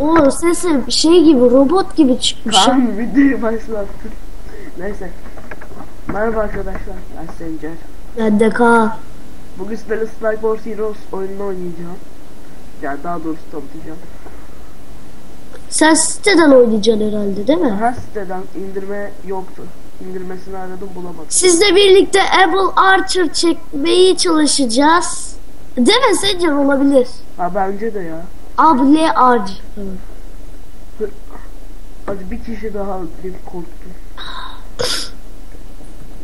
O sesi şey gibi robot gibi çıkmış. Kaan videoyu başlattı. Neyse. Merhaba arkadaşlar. Ben Sencer. Ben de Kaan. Bugün sizlerle Sniper Heroes oyununu oynayacağım. Yani daha doğrusu tanıtacağım. Sen siteden oynayacaksın herhalde değil mi? Her siteden indirme yoktu. İndirmesini aradım bulamadım. Sizle birlikte Able Archer çekmeyi çalışacağız. Değil mi Sencer olabilir? Ha bence de ya. Able Archer. Hadi bir kişi daha öldüreyim korktum.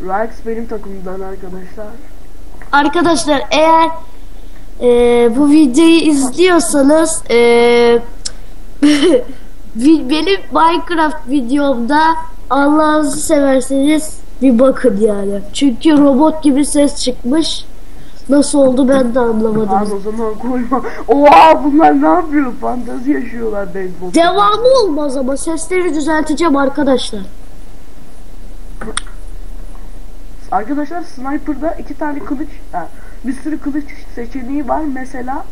Rax benim takımımdan arkadaşlar. Arkadaşlar eğer e, bu videoyu izliyorsanız e, benim Minecraft videomda Allah'ınızı severseniz bir bakın yani. Çünkü robot gibi ses çıkmış. Nasıl oldu ben de anlamadım. Abi o zaman koyma. Oha bunlar ne yapıyor? Fantazi yaşıyorlar beyzbol. Devamı olmaz ama sesleri düzelteceğim arkadaşlar. Arkadaşlar sniper'da iki tane kılıç, ha, bir sürü kılıç seçeneği var. Mesela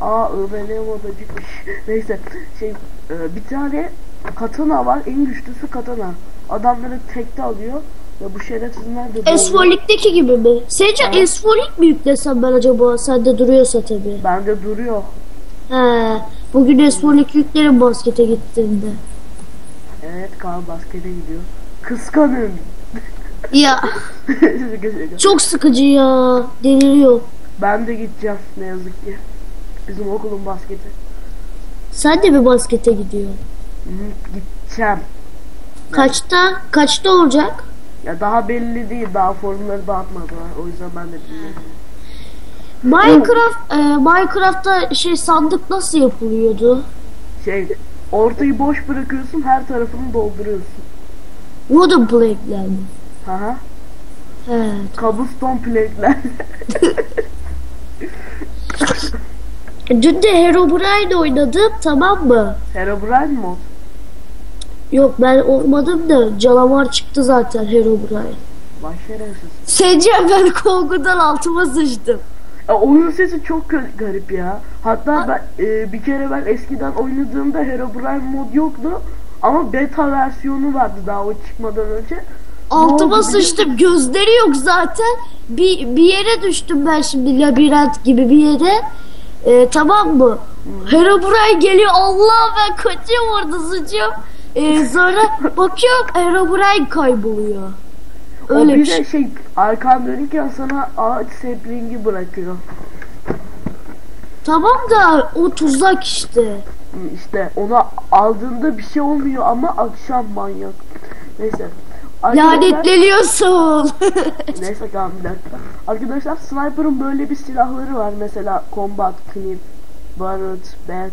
Aa ÖBL modacıkmış. Neyse şey e, bir tane katana var. En güçlüsü katana. Adamları tekte alıyor. Ve bu şerefsizler de doğuyor. Esfolik'teki gibi mi? Sence Evet. Esfolik mi yüklesem ben acaba? Sende duruyorsa tabii. Bende duruyor. He, bugün Esfolik yüklerim baskete gittiğimde. Evet Kaan baskete gidiyor. Kıskanın. Ya çok sıkıcı ya. Deliriyor. ben de gideceğim ne yazık ki. Bizim okulun basketi. Sen de mi baskete gidiyorsun? Gideceğim. Kaçta? Kaçta olacak? Ya daha belli değil. Daha formları dağıtmadılar. O yüzden ben de bilmiyorum. Minecraft, e, Minecraft'ta şey sandık nasıl yapılıyordu? Şey ortayı boş bırakıyorsun her tarafını dolduruyorsun. Wooden plank'ler mi? Haha. He. Cobblestone plate'ler. Dün de Herobrine oynadım tamam mı? Herobrine mod. Yok ben olmadım da canavar çıktı zaten Herobrine. Vay şerefsiz. Sence ben korkudan altıma sıçtım. Ya, oyun sesi çok ga- garip ya. Hatta ben e, bir kere ben eskiden oynadığımda Herobrine mod yoktu. Ama beta versiyonu vardı daha o çıkmadan önce. Altıma sıçtım gözleri yok zaten. Bir, bir yere düştüm ben şimdi labirent gibi bir yere. Ee, tamam mı? Herobrine geliyor Allah ben kaçıyorum orada sıçıyorum. Ee, sonra bakıyorum Herobrine kayboluyor. O Öyle bir bir şey. şey arkan dönükken sana ağaç saplingi bırakıyor. Tamam da o tuzak işte. İşte onu aldığında bir şey olmuyor ama akşam manyak. Neyse. Arkadaşlar- Lanetleniyorsun. Neyse tamam bir dakika. Arkadaşlar Sniper'ın böyle bir silahları var. Mesela Combat, Clip, Barrett, Bat.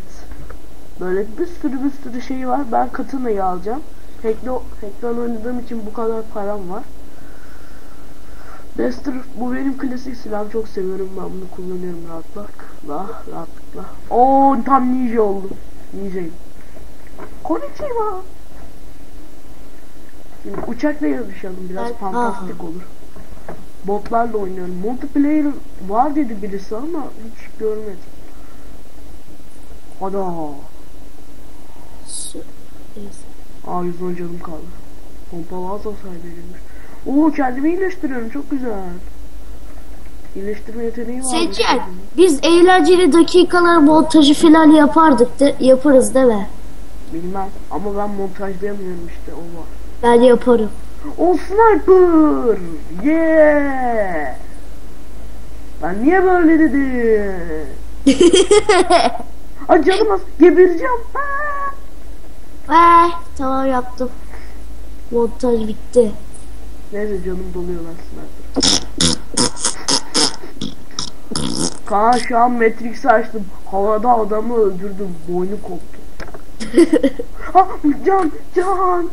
Böyle bir sürü bir sürü şey var. Ben Katana'yı alacağım. Hack'le Hack'ten oynadığım için bu kadar param var. Dexter bu benim klasik silahım çok seviyorum ben bunu kullanıyorum rahatlıkla rahatlıkla. Oo tam ninja oldum. Ninja'yım. Konnichiwa. Şimdi uçakla yarışalım biraz Ben- fantastik olur. Botlarla oynuyorum. Multiplayer var dedi birisi ama hiç görmedim. Hadi. Aa 110 canım kaldı. Pompalı az hasar verilmiş. Oo kendimi iyileştiriyorum çok güzel. İyileştirme yeteneği var. Seçer. Biz eğlenceli dakikalar montajı falan yapardık da yaparız değil mi? Bilmem ama ben montajlayamıyorum işte o var. Ben yaparım. O sniper! Yeah! Ben niye böyle dedim? Ay canım az gebereceğim. Aa! Eh, tamam yaptım. Montaj bitti. Neyse canım doluyor lan sniper. Kaan şu an Matrix'i açtım. Havada adamı öldürdüm. Boynu koptu. ha, can, can.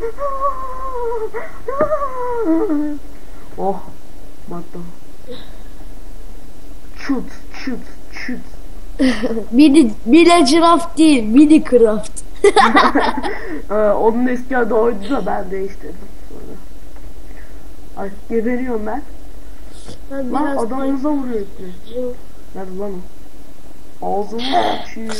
oh, matta. Çut, çut, çut. Mini, mini craft değil, mini craft. Ee, onun eski adı oydu da ben değiştirdim sonra. Ay geberiyorum ben. Ben Lan adamımıza vuruyor boyunca Nerede lan o? Ağzını açayım.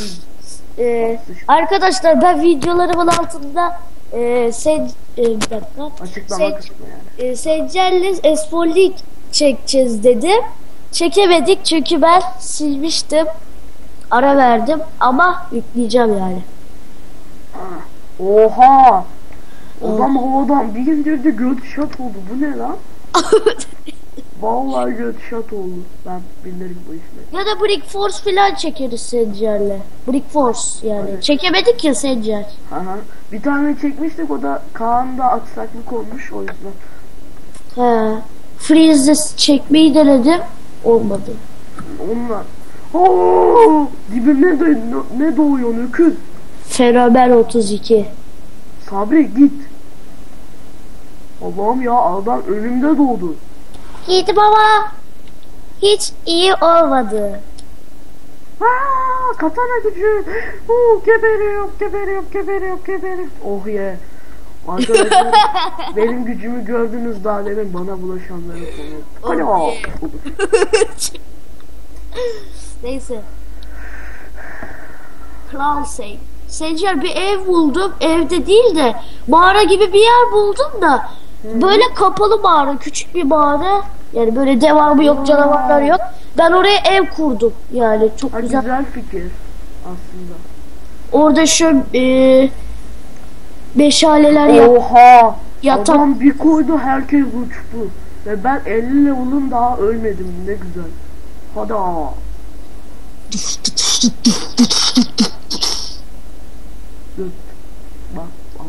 e, arkadaşlar ben videolarımın altında e, sen e, bir dakika. Açıklama Sen- kısmı yani. e, Sencer'le Espolik çekeceğiz dedim. Çekemedik çünkü ben silmiştim. Ara verdim ama yükleyeceğim yani. Oha! Adam havadan bir indirdi göt şat oldu. Bu ne lan? Vallahi göt şat oldu. Ben bilirim bu işleri. ya da Brick Force falan çekeriz Sencer'le. Brick Force yani. Evet. Çekemedik ya Sencer. Aha. Bir tane çekmiştik o da Kaan'da aksaklık olmuş o yüzden. He. Freeze çekmeyi denedim. Olmadı. Onunla. Oo! Dibimde de ne, ne doğuyor öküz? Fenomen 32. Sabri git. Allah'ım ya adam önümde doğdu. Gittim ama hiç iyi olmadı. Aa, katana gücü. Oo, geberiyor, geberiyor, geberiyor, geberiyor. Oh ye. Arkadaşlar benim gücümü gördünüz daha demin bana bulaşanları konu. Alo. Oh Neyse. Kral. Sencer bir ev buldum. Evde değil de mağara gibi bir yer buldum da böyle kapalı mağara, küçük bir mağara. Yani böyle devamı yok, canavarlar yok. Ben oraya ev kurdum. Yani çok Ha, güzel. güzel fikir aslında. Orada şu e, meşaleler yap. Oha! Yatak. Adam bir koydu herkes uçtu. Ve ben 50 level'ım daha ölmedim ne güzel. Hadi. Dur. Bak, bak.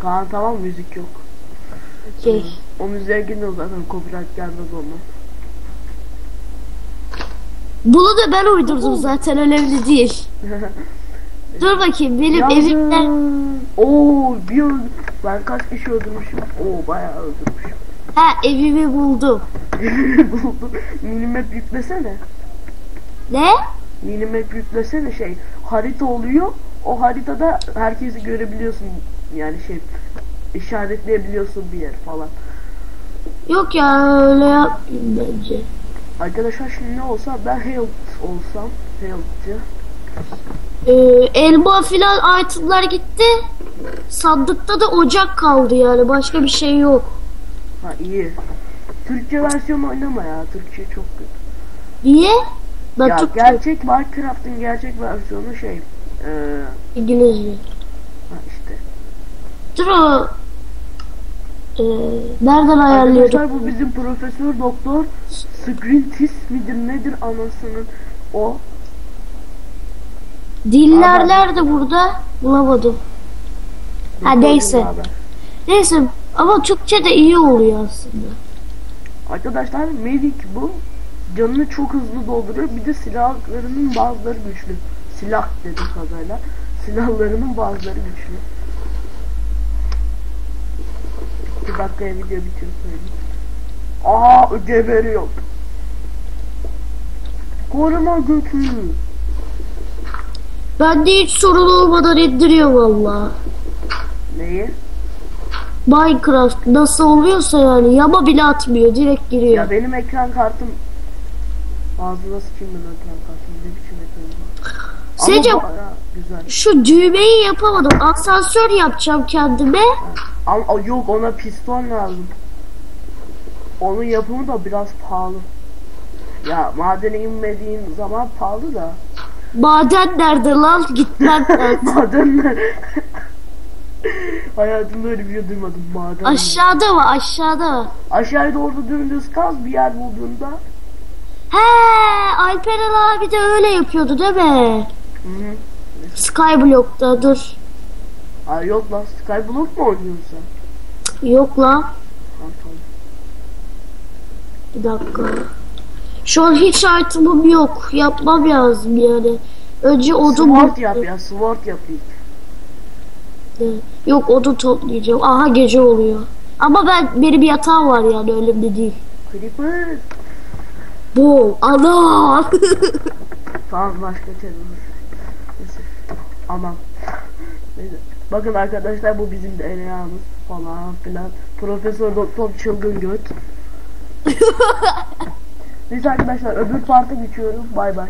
Kaan tamam müzik yok. Okey. O müziğe girmiyor zaten copyright gelmez ondan. Bunu da ben uydurdum zaten önemli değil. Dur bakayım benim evimde Yazın. Oo bir. Ben kaç kişi öldürmüşüm? Oo bayağı öldürmüşüm. ha evimi buldum. Buldum. Minimap yüklesene. Ne? Minimap yüklesene şey. Harita oluyor. O haritada herkesi görebiliyorsun. Yani şey işaretleyebiliyorsun bir yer falan. Yok ya öyle yapmayayım bence. Arkadaşlar şimdi ne olsa ben health olsam health'cı. Ee, elma filan itemlar gitti. Sandıkta da ocak kaldı yani başka bir şey yok. Ha iyi. Türkçe versiyonu oynama ya. Türkçe çok kötü. Niye? Ben ya Türkçe gerçek Minecraft'ın gerçek versiyonu şey. İngilizce. ha işte. O. Ee, nereden ayarlıyorduk? Arkadaşlar bu bizim profesör doktor Scrintis midir nedir anasının o. Diller Adam- nerede burada? Bulamadım. Ha, Doktor neyse. haber. Neyse ama Türkçe de iyi oluyor aslında. Arkadaşlar Medik bu. Canını çok hızlı dolduruyor. Bir de silahlarının bazıları güçlü. Silah dedim kazayla. Silahlarının bazıları güçlü. Bir dakikaya video bitiyor söyleyeyim. Aa geberiyor. Koruma götü. Bende hiç sorun olmadan indiriyor valla. Neyi? Minecraft nasıl oluyorsa yani yama bile atmıyor direkt giriyor. Ya benim ekran kartım Ağzına sıçayım ben ekran ekran güzel. şu düğmeyi yapamadım. Asansör yapacağım kendime. Ama yok ona piston lazım. Onun yapımı da biraz pahalı. Ya madene inmediğin zaman pahalı da. Maden nerede lan? Gitmem lazım. Madenler. Hayatımda öyle bir şey duymadım maden. Aşağıda mı? Aşağıda mı? Aşağıya doğru dümdüz kaz bir yer bulduğunda. He, Alperen abi de öyle yapıyordu değil mi? Hı. Skyblock'ta dur. Aa, yok lan Skyblock mu oynuyorsun sen? Yok lan. Tamam. Bir dakika. Şu an hiç item'ım yok. Yapmam lazım yani. Önce odun Sword yap ya sword yap ilk. Yok odun toplayacağım. Aha gece oluyor. Ama ben benim yatağım var yani önemli değil. Creeper. Bu ana. Tamam başka çevirmiş. Aman. Neyse. Bakın arkadaşlar bu bizim DNA'mız falan filan. Profesör Doktor Çılgın Göt. Neyse arkadaşlar öbür parta geçiyorum. Bay bay.